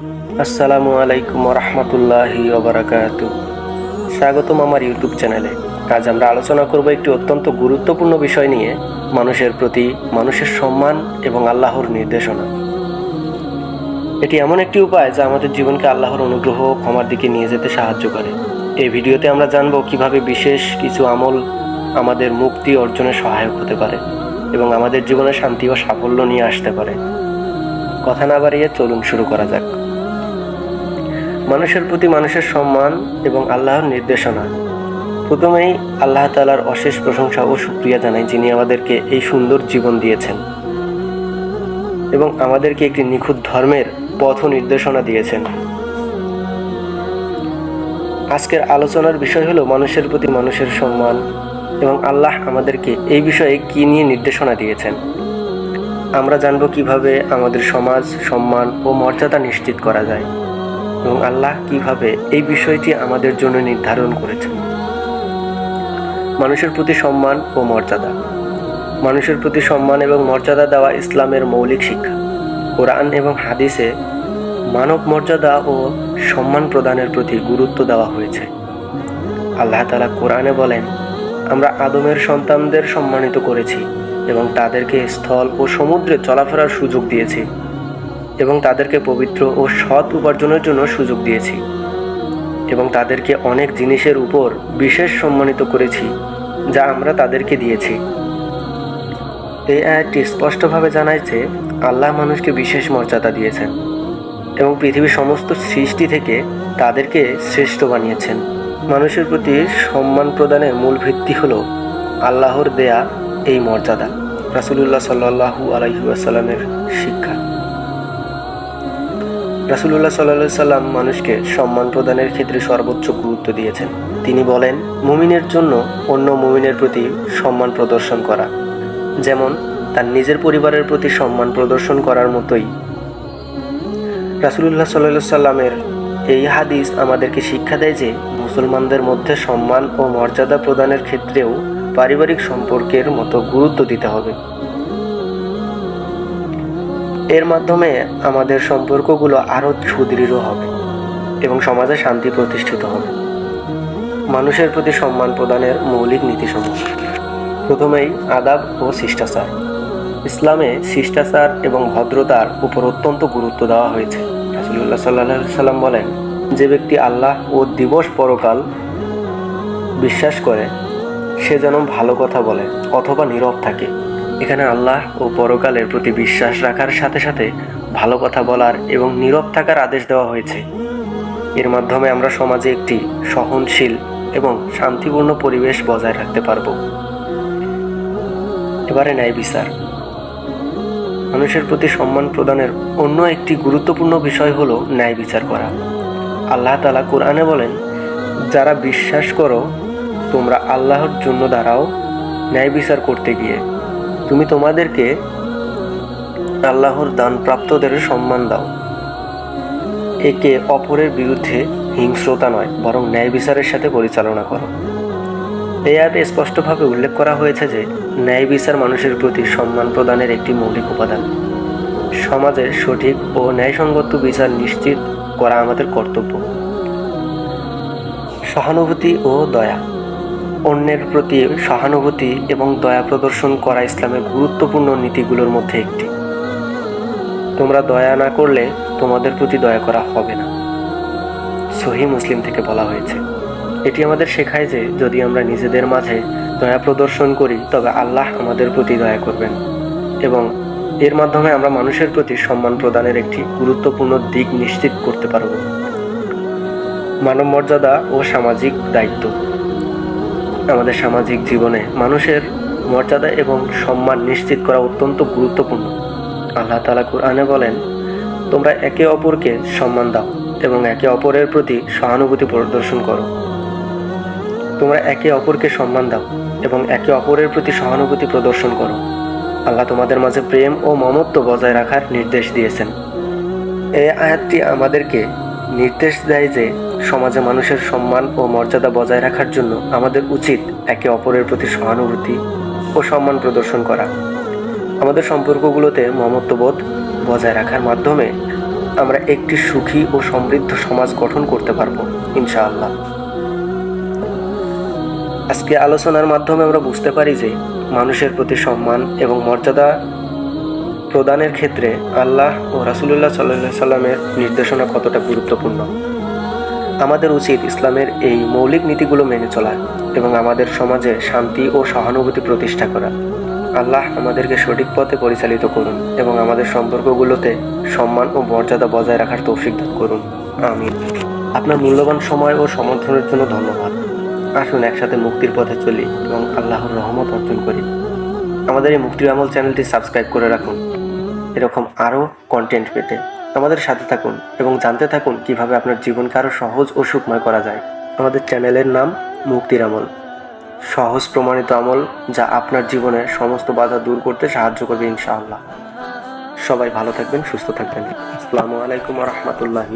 আসসালামু আলাইকুম রহমতুল্লাহি স্বাগতম আমার ইউটিউব চ্যানেলে। আজ আমরা আলোচনা করব একটি অত্যন্ত গুরুত্বপূর্ণ বিষয় নিয়ে, মানুষের প্রতি মানুষের সম্মান এবং আল্লাহর নির্দেশনা। এটি এমন একটি উপায় যা আমাদের জীবনকে আল্লাহর অনুগ্রহ ক্ষমার দিকে নিয়ে যেতে সাহায্য করে। এই ভিডিওতে আমরা জানব কীভাবে বিশেষ কিছু আমল আমাদের মুক্তি অর্জনে সহায়ক হতে পারে এবং আমাদের জীবনে শান্তি ও সাফল্য নিয়ে আসতে পারে। কথা না বাড়িয়ে চলুন শুরু করা যাক। মানুষের প্রতি মানুষের সম্মান এবং আল্লাহর নির্দেশনা। প্রথমেই আল্লাহ তালার অশেষ প্রশংসা ও সুক্রিয়া জানাই যিনি আমাদেরকে এই সুন্দর জীবন দিয়েছেন এবং আমাদেরকে একটি নিখুঁত ধর্মের পথ নির্দেশনা দিয়েছেন। আজকের আলোচনার বিষয় হলো মানুষের প্রতি মানুষের সম্মান এবং আল্লাহ আমাদেরকে এই বিষয়ে কী নিয়ে নির্দেশনা দিয়েছেন। আমরা জানব কীভাবে আমাদের সমাজ সম্মান ও মর্যাদা নিশ্চিত করা যায়। এবং আল্লাহ কীভাবে এই বিষয়টি আমাদের জন্য নির্ধারণ করেছেন। মানুষের প্রতি সম্মান ও মর্যাদা। মানুষের প্রতি সম্মান এবং মর্যাদা দেওয়া ইসলামের মৌলিক শিক্ষা। কোরআন এবং হাদিসে মানব মর্যাদা ও সম্মান প্রদানের প্রতি গুরুত্ব দেওয়া হয়েছে। আল্লাহ তালা কোরআনে বলেন, আমরা আদমের সন্তানদের সম্মানিত করেছি এবং তাদেরকে স্থল ও সমুদ্রে চলাফেরার সুযোগ দিয়েছি। এবং তাদেরকে পবিত্র ও সৎ উপার্জনের জন্য সুযোগ দিয়েছি। এবং তাদেরকে অনেক জিনিসের উপর বিশেষ সম্মানিত করেছি, যা আমরা তাদেরকে দিয়েছি। এই আয়াতটি স্পষ্টভাবে জানায় যে, আল্লাহ মানুষকে বিশেষ মর্যাদা দিয়েছেন এবং পৃথিবীর সমস্ত সৃষ্টি থেকে তাদেরকে শ্রেষ্ঠ বানিয়েছেন। মানুষের প্রতি সম্মান প্রদানের মূল ভিত্তি হল আল্লাহর দেয়া এই মর্যাদা, রাসুলুল্লাহ সাল্লাহু আলাইসাল্লামের শিক্ষা। রাসুলুল্লাহ সাল্লা সাল্লাম মানুষকে সম্মান প্রদানের ক্ষেত্রে সর্বোচ্চ গুরুত্ব দিয়েছেন। তিনি বলেন, মুমিনের জন্য অন্য মুমিনের প্রতি সম্মান প্রদর্শন করা, যেমন তার নিজের পরিবারের প্রতি সম্মান প্রদর্শন করার মতোই। রাসুলুল্লাহ সাল্লা সাল্লামের এই হাদিস আমাদেরকে শিক্ষা দেয় যে, মুসলমানদের মধ্যে সম্মান ও মর্যাদা প্রদানের ক্ষেত্রেও পারিবারিক সম্পর্কের মতো গুরুত্ব দিতে হবে। এর মাধ্যমে আমাদের সম্পর্কগুলো আরও সুদৃঢ় হবে এবং সমাজে শান্তি প্রতিষ্ঠিত হবে। মানুষের প্রতি সম্মান প্রদানের মৌলিক নীতিসমূহ। প্রথমেই আদাব ও শিষ্টাচার। ইসলামে শিষ্টাচার এবং ভদ্রতার উপর অত্যন্ত গুরুত্ব দেওয়া হয়েছে। রাসুলুল্লাহ সাল্লাহ সাল্লাম বলেন, যে ব্যক্তি আল্লাহ ও দিবস পরকাল বিশ্বাস করে, সে যেন ভালো কথা বলে অথবা নীরব থাকে। এখানে আল্লাহ ও পরকালের প্রতি বিশ্বাস রাখার সাথে সাথে ভালো কথা বলার এবং নীরব থাকার আদেশ দেওয়া হয়েছে। এর মাধ্যমে আমরা সমাজে একটি সহনশীল এবং শান্তিপূর্ণ পরিবেশ বজায় রাখতে পারব। এবারে ন্যায় বিচার। মানুষের প্রতি সম্মান প্রদানের অন্য একটি গুরুত্বপূর্ণ বিষয় হলো ন্যায় বিচার করা। আল্লাহ তালা কোরআনে বলেন, যারা বিশ্বাস করো, তোমরা আল্লাহর জন্য দাঁড়াও, ন্যায় বিচার করতে গিয়ে। তুমি তোমাদেরকে আল্লাহর দানপ্রাপ্তদের সম্মান দাও। একে অপরের বিরুদ্ধে হিংস্রতা নয়, বরং ন্যায় বিচারের সাথে পরিচালনা করো। এই আয়াতে স্পষ্টভাবে উল্লেখ করা হয়েছে যে, ন্যায় বিচার মানুষের প্রতি সম্মান প্রদানের একটি মৌলিক উপাদান। সমাজের সঠিক ও ন্যায়সঙ্গত বিচার নিশ্চিত করা আমাদের কর্তব্য। সহানুভূতি ও দয়া। অন্যের প্রতি সহানুভূতি এবং দয়া প্রদর্শন করা ইসলামের গুরুত্বপূর্ণ নীতিগুলোর মধ্যে একটি। তোমরা দয়া না করলে তোমাদের প্রতি দয়া করা হবে না। সহি মুসলিম থেকে বলা হয়েছে। এটি আমাদের শেখায় যে, যদি আমরা নিজেদের মাঝে দয়া প্রদর্শন করি, তবে আল্লাহ আমাদের প্রতি দয়া করবেন এবং এর মাধ্যমে আমরা মানুষের প্রতি সম্মান প্রদানের একটি গুরুত্বপূর্ণ দিক নিশ্চিত করতে পারব। মানব মর্যাদা ও সামাজিক দায়িত্ব। আমাদের সামাজিক জীবনে মানুষের মর্যাদা এবং সম্মান নিশ্চিত করা অত্যন্ত গুরুত্বপূর্ণ। আল্লাহ তালা কুরআনে বলেন, তোমরা একে অপরকে সম্মান দাও এবং একে অপরের প্রতি সহানুভূতি প্রদর্শন করো। তোমরা একে অপরকে সম্মান দাও এবং একে অপরের প্রতি সহানুভূতি প্রদর্শন করো। আল্লাহ তোমাদের মাঝে প্রেম ও মমত্ব বজায় রাখার নির্দেশ দিয়েছেন। এই আয়াতটি আমাদেরকে নির্দেশ দেয় যে সমাজে মানুষের সম্মান ও মর্যাদা বজায় রাখার জন্য আমাদের উচিত একে অপরের প্রতি সহানুভূতি ও সম্মান প্রদর্শন করা। আমাদের সম্পর্কগুলোতে মমত্ববোধ বজায় রাখার মাধ্যমে আমরা একটি সুখী ও সমৃদ্ধ সমাজ গঠন করতে পারব, ইনশাআল্লাহ। আজকে আলোচনার মাধ্যমে আমরা বুঝতে পারি যে মানুষের প্রতি সম্মান এবং মর্যাদা প্রদানের ক্ষেত্রে আল্লাহ ও রাসুলুল্লাহ সাল্লাহ সাল্লামের নির্দেশনা কতটা গুরুত্বপূর্ণ। আমাদের উচিত ইসলামের এই মৌলিক নীতিগুলো মেনে চলা এবং আমাদের সমাজে শান্তি ও সহানুভূতি প্রতিষ্ঠা করা। আল্লাহ আমাদেরকে সঠিক পথে পরিচালিত করুন এবং আমাদের সম্পর্কগুলোতে সম্মান ও মর্যাদা বজায় রাখার তৌফিক দান করুন। আমিন। আপনার মূল্যবান সময় ও সমর্থনের জন্য ধন্যবাদ। আসুন একসাথে মুক্তির পথে চলি এবং আল্লাহর রহমত অর্জন করি। আমাদের এই মুক্তির আমল চ্যানেলটি সাবস্ক্রাইব করে রাখুন। এরকম আরও কন্টেন্ট পেতে। আমাদের সাথে থাকুন এবং জানতে থাকুন কীভাবে আপনার জীবনকে আরও সহজ ও সুখময় করা যায়। আমাদের চ্যানেলের নাম মুক্তির আমল। সহজ প্রমাণিত আমল যা আপনার জীবনের সমস্ত বাধা দূর করতে সাহায্য করবে ইনশাআল্লাহ। সবাই ভালো থাকবেন, সুস্থ থাকবেন। আসসালামু আলাইকুম রহমতুল্লাহ